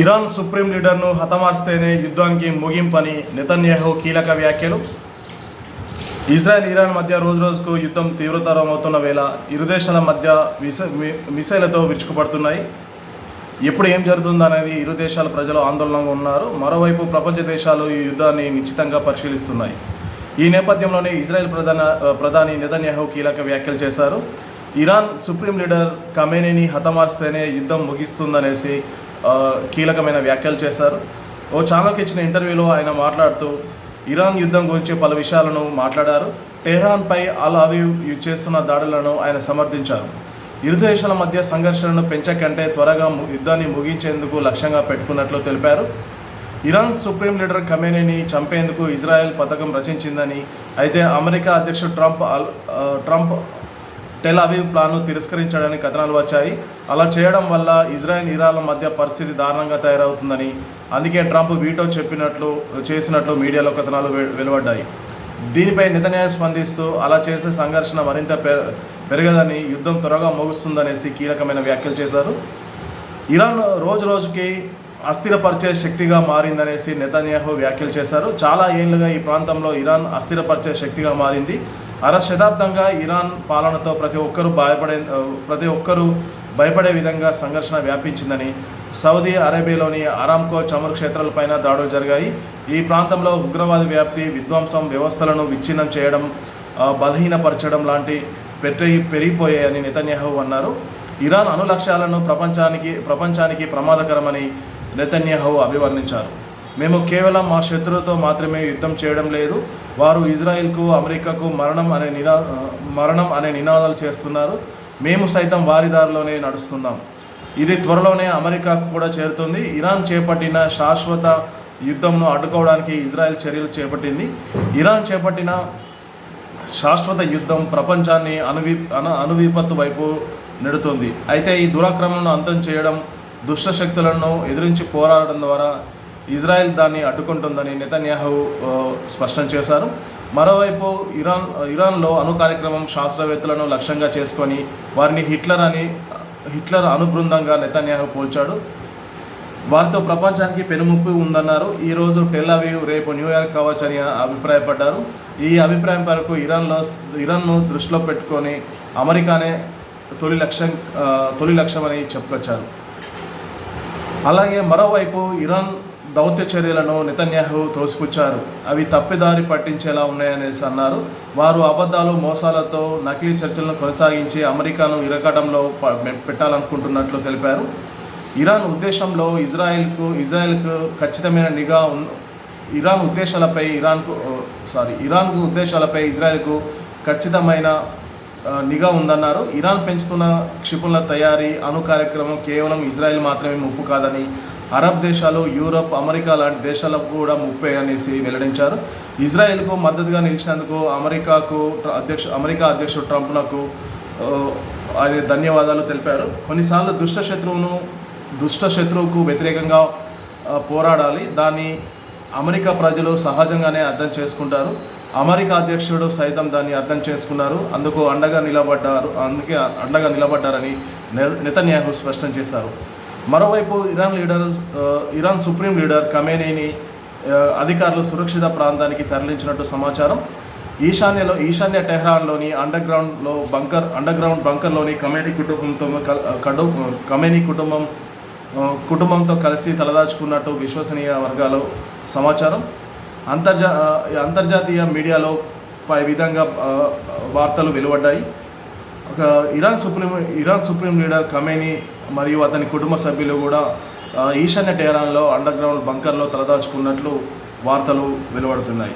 Iran supreme లీడర్ను హతమార్స్తేనే యుద్ధానికి ముగింపని Netanyahu కీలక వ్యాఖ్యలు. ఇజ్రాయెల్ ఇరాన్ మధ్య రోజు రోజుకు యుద్ధం తీవ్రతరం అవుతున్న వేళ ఇరు దేశాల మధ్య మిసైలతో మిసైళ్ళతో విరుచుకుపడుతున్నాయి. ఎప్పుడు ఏం జరుగుతుందనేది ఇరు దేశాల ప్రజలు ఆందోళనగా ఉన్నారు. మరోవైపు ప్రపంచ దేశాలు ఈ యుద్ధాన్ని నిశ్చితంగా పరిశీలిస్తున్నాయి. ఈ నేపథ్యంలోనే ఇజ్రాయెల్ ప్రధాన ప్రధాని నెతన్యాహు కీలక వ్యాఖ్యలు చేశారు. ఇరాన్ సుప్రీం లీడర్ కమేనీని హతమార్స్తేనే యుద్ధం ముగిస్తుందనేసి కీలకమైన వ్యాఖ్యలు చేశారు. ఓ ఛానల్కి ఇచ్చిన ఇంటర్వ్యూలో ఆయన మాట్లాడుతూ ఇరాన్ యుద్ధం గురించి పలు విషయాలను మాట్లాడారు. టెహ్రాన్పై అల్ అవీవ్ చేస్తున్న దాడులను ఆయన సమర్థించారు. ఇరు దేశాల మధ్య సంఘర్షణను పెంచకంటే త్వరగా యుద్ధాన్ని ముగించేందుకు లక్ష్యంగా పెట్టుకున్నట్లు తెలిపారు. ఇరాన్ సుప్రీం లీడర్ ఖమేనీని చంపేందుకు ఇజ్రాయెల్ పథకం రచించిందని అయితే అమెరికా అధ్యక్షుడు ట్రంప్ ట్రంప్ టెల్ అవీవ్ ప్లాన్ను తిరస్కరించడానికి కథనాలు వచ్చాయి. అలా చేయడం వల్ల ఇజ్రాయెల్ ఇరాన్ల మధ్య పరిస్థితి దారుణంగా తయారవుతుందని అందుకే ట్రంప్ వీటో చెప్పినట్లు చేసినట్లు మీడియాలో కథనాలు వె- వెలువడ్డాయి. దీనిపై నితన్యాయం స్పందిస్తూ అలా చేసే సంఘర్షణ మరింత పె- పెరగదని యుద్ధం త్వరగా ముగుస్తుందనేసి కీలకమైన వ్యాఖ్యలు చేశారు. ఇరాన్ రోజు రోజుకి అస్థిరపరిచే శక్తిగా మారిందనేసి నెతన్యాహు వ్యాఖ్యలు చేశారు. చాలా ఏళ్ళుగా ఈ ప్రాంతంలో ఇరాన్ అస్థిరపరిచే శక్తిగా మారింది. అర శతాబ్దంగా ఇరాన్ పాలనతో ప్రతి ఒక్కరూ భయపడే ప్రతి ఒక్కరూ భయపడే విధంగా సంఘర్షణ వ్యాపించిందని సౌదీ అరేబియాలోని అరామ్కో చమురు క్షేత్రాలపైన దాడులు జరిగాయి. ఈ ప్రాంతంలో ఉగ్రవాద వ్యాప్తి విధ్వంసం వ్యవస్థలను విచ్ఛిన్నం చేయడం బలహీనపరచడం లాంటి పెట్టి పెరిగిపోయాయని నెతన్యాహు అన్నారు. ఇరాన్ అణు లక్ష్యాలను ప్రపంచానికి ప్రపంచానికి ప్రమాదకరమని నెతన్యాహు అభివర్ణించారు. మేము కేవలం మా శత్రువుతో మాత్రమే యుద్ధం చేయడం లేదు. వారు ఇజ్రాయెల్కు అమెరికాకు మరణం అనే నినా మరణం అనే నినాదాలు చేస్తున్నారు. మేము సైతం వారి దారిలోనే నడుస్తున్నాం. ఇది త్వరలోనే అమెరికాకు కూడా చేరుతుంది. ఇరాన్ చేపట్టిన శాశ్వత యుద్ధంను అడ్డుకోవడానికి ఇజ్రాయెల్ చర్యలు చేపట్టింది. ఇరాన్ చేపట్టిన శాశ్వత యుద్ధం ప్రపంచాన్ని అనువి అను అనువిపత్తు వైపు నెడుతుంది. అయితే ఈ దురాక్రమణను అంతం చేయడం దుష్ట శక్తులను ఎదిరించి పోరాడడం ద్వారా ఇజ్రాయెల్ దాన్ని అడ్డుకుంటుందని నెతన్యాహు స్పష్టం చేశారు. మరోవైపు ఇరాన్ ఇరాన్లో అణు కార్యక్రమం శాస్త్రవేత్తలను లక్ష్యంగా చేసుకొని వారిని హిట్లర్ అని హిట్లర్ అనుబృందంగా నెతన్యాహు పోల్చాడు. వారితో ప్రపంచానికి పెనుముప్పు ఉందన్నారు. ఈరోజు టెల్లవీవ్ టెల్ రేపు న్యూయార్క్ కావచ్చని అభిప్రాయపడ్డారు. ఈ అభిప్రాయం వరకు ఇరాన్లో ఇరాన్ను దృష్టిలో పెట్టుకొని అమెరికానే తొలి లక్ష్యం తొలి లక్ష్యమని చెప్పుకొచ్చారు. అలాగే మరోవైపు ఇరాన్ దౌత్య చర్యలను నితన్యాహు తోసిపుచ్చారు. అవి తప్పిదారి పట్టించేలా ఉన్నాయనేసి అన్నారు. వారు అబద్ధాలు మోసాలతో నకిలీ చర్చలను కొనసాగించి అమెరికాను ఇరకటంలో పెట్టాలనుకుంటున్నట్లు తెలిపారు. ఇరాన్ ఉద్దేశంలో ఇజ్రాయెల్కు ఇజ్రాయెల్కు ఖచ్చితమైన నిఘా ఉన్ ఇరాన్ ఉద్దేశాలపై ఇరాన్కు సారీ ఇరాన్కు ఉద్దేశాలపై ఇజ్రాయెల్కు ఖచ్చితమైన నిఘా ఉందన్నారు. ఇరాన్ పెంచుతున్న క్షిపణుల తయారీ అణు కార్యక్రమం కేవలం ఇజ్రాయెల్ మాత్రమే ముప్పు కాదని అరబ్ దేశాలు యూరప్ అమెరికా లాంటి దేశాలకు కూడా ముప్పై అనేసి వెల్లడించారు. ఇజ్రాయెల్కు మద్దతుగా నిలిచినందుకు అమెరికాకు అధ్యక్ష అమెరికా అధ్యక్షుడు ట్రంప్నకు ఆ, ఆయన ధన్యవాదాలు తెలిపారు. కొన్నిసార్లు దుష్ట శత్రువును దుష్ట శత్రువుకు వ్యతిరేకంగా పోరాడాలి. దాన్ని అమెరికా ప్రజలు సహజంగానే అర్థం చేసుకుంటారు. అమెరికా అధ్యక్షుడు సైతం దాన్ని అర్థం చేసుకున్నారు. అందుకు అండగా నిలబడ్డారు. అందుకే అండగా నిలబడ్డారని నె- నెతన్యాహు స్పష్టం చేశారు. మరోవైపు Iran leader Iran supreme leader కమేనీని అధికారులు సురక్షిత ప్రాంతానికి తరలించినట్టు సమాచారం. ఈశాన్యలో ఈశాన్య టెహ్రాన్లోని అండర్ గ్రౌండ్లో బంకర్ అండర్ గ్రౌండ్ బంకర్లోని కమేనీ కుటుంబంతో కడు కమేనీ కుటుంబం కుటుంబంతో కలిసి తలదాచుకున్నట్టు విశ్వసనీయ వర్గాలు సమాచారం. అంతర్జా అంతర్జాతీయ మీడియాలో పై విధంగా వార్తలు వెలువడ్డాయి. Iran supreme Iran supreme leader Khamenei మరియు అతని కుటుంబ సభ్యులు కూడా ఈశాన్య టెహరాన్లో అండర్ గ్రౌండ్ బంకర్లో తలదాచుకున్నట్లు వార్తలు వెలువడుతున్నాయి.